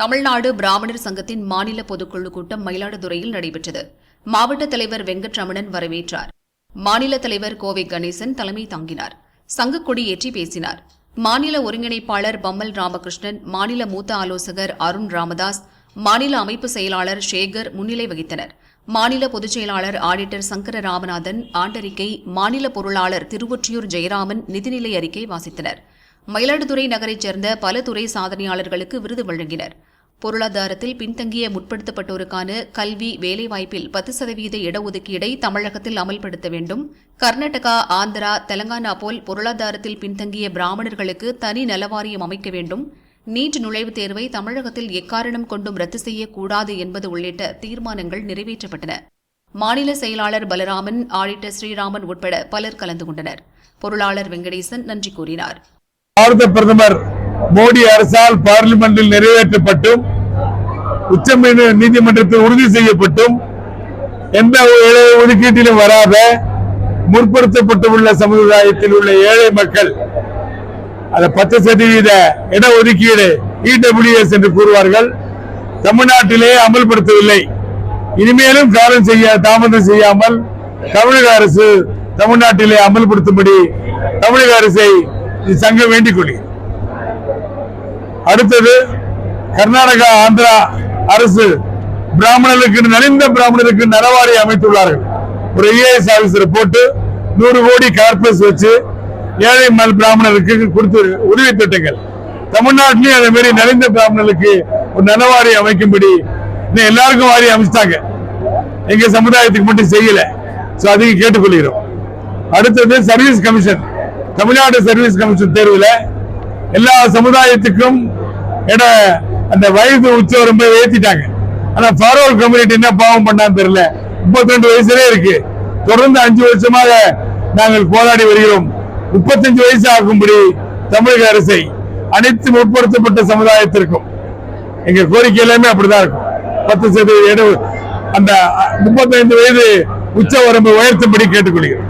தமிழ்நாடு பிராமணர் சங்கத்தின் மாநில பொதுக்குழு கூட்டம் மயிலாடுதுறையில் நடைபெற்றது. மாவட்ட தலைவர் வெங்கட்ரமணன் வரவேற்றார். மாநில தலைவர் கோவை கணேசன் தலைமை தாங்கினார். சங்கக்கொடி கொடியேற்றி பேசினார். மாநில ஒருங்கிணைப்பாளர் பம்மல் ராமகிருஷ்ணன் மாநில மூத்த ஆலோசகர் அருண் ராமதாஸ் மாநில அமைப்பு செயலாளர் சேகர் முன்னிலை வகித்தனர். மாநில பொதுச் செயலாளர் ஆடிட்டர் சங்கர ராமநாதன் ஆண்டறிக்கை மாநில பொருளாளர் திருவொற்றியூர் ஜெயராமன் நிதிநிலை அறிக்கை வாசித்தனர். மயிலாடுதுறை நகரைச் சேர்ந்த பல துறை சாதனையாளர்களுக்கு விருது வழங்கினர். பொருளாதாரத்தில் பின்தங்கிய முற்படுத்தப்பட்டோருக்கான கல்வி வேலைவாய்ப்பில் பத்து சதவீத இடஒதுக்கீடை தமிழகத்தில் அமல்படுத்த வேண்டும். கர்நாடகா ஆந்திரா தெலங்கானா போல் பொருளாதாரத்தில் பின்தங்கிய பிராமணர்களுக்கு தனி நலவாரியம் அமைக்க வேண்டும். நீட் நுழைவுத் தேர்வை தமிழகத்தில் எக்காரணம் கொண்டும் ரத்து செய்யக்கூடாது என்பது உள்ளிட்ட தீர்மானங்கள் நிறைவேற்றப்பட்டன. மாநில செயலாளர் பலராமன் ஆடிட்டர் ஸ்ரீராமன் உட்பட பலர் கலந்து கொண்டனர். பொருளாளர் வெங்கடேசன் நன்றி கூறினார். பாரத பிரதமர் மோடி அரசால் பார்லிமெண்டில் நிறைவேற்றப்பட்டும் உச்ச நீதிமன்றத்தில் உறுதி செய்யப்பட்டும். எந்த ஒரு ஒதுக்கீட்டிலும் வராத முற்படுத்தப்பட்டுள்ள சமுதாயத்தில் உள்ள ஏழை மக்கள் அந்த பத்து சதவீத இடஒதுக்கீடு இடபிள்யூஎஸ் என்று கூறுவார்கள். தமிழ்நாட்டிலே அமல்படுத்தவில்லை. இனிமேலும் காலம் செய்ய தாமதம் செய்யாமல் தமிழக அரசு தமிழ்நாட்டிலே அமல்படுத்தும்படி தமிழக அரசை சங்கம் வேண்டிக் கொள்கிறது. அடுத்தது கர்நாடகா ஆந்திரா அரசு பிராமணர்களுக்கு நலிந்த பிராமணருக்கு நலவாரி அமைத்துள்ளார்கள். ஒரு ஐஏஎஸ் ஆபீசர் போட்டு நூறு கோடி கார்பஸ் வச்சு ஏழை மல் பிராமணருக்கு கொடுத்து உதவி திட்டங்கள். தமிழ்நாட்டிலையும் அதே மாதிரி நலிந்த பிராமணர்களுக்கு ஒரு நலவாரி அமைக்கும்படி எல்லாருக்கும் வாரி அமைச்சிட்டாங்க. எங்க சமுதாயத்துக்கு மட்டும் செய்யல. சோ அதையும் கேட்டுக்கொள்கிறோம். அடுத்தது service commission Tamil Nadu service commission தேர்வில் எல்லா சமுதாயத்துக்கும் இட அந்த வயது உச்சவரம்பை ஏற்றிட்டாங்க ஆனா ஃபார்வர்ட் கம்யூனிட்டி என்ன பாவம் பண்ணான்னு தெரியல. முப்பத்தி ரெண்டு வயசுலே இருக்கு. தொடர்ந்து அஞ்சு வருஷமாக நாங்கள் போராடி வருகிறோம். முப்பத்தஞ்சு வயசு ஆகும்படி தமிழக அரசை அனைத்து முற்படுத்தப்பட்ட சமுதாயத்திற்கும். எங்க கோரிக்கை எல்லாமே அப்படிதான் இருக்கும். பத்து சதவீத இட அந்த முப்பத்தைந்து வயது உச்ச வரம்பு உயர்த்தும்படி கேட்டுக்கொள்கிறோம்.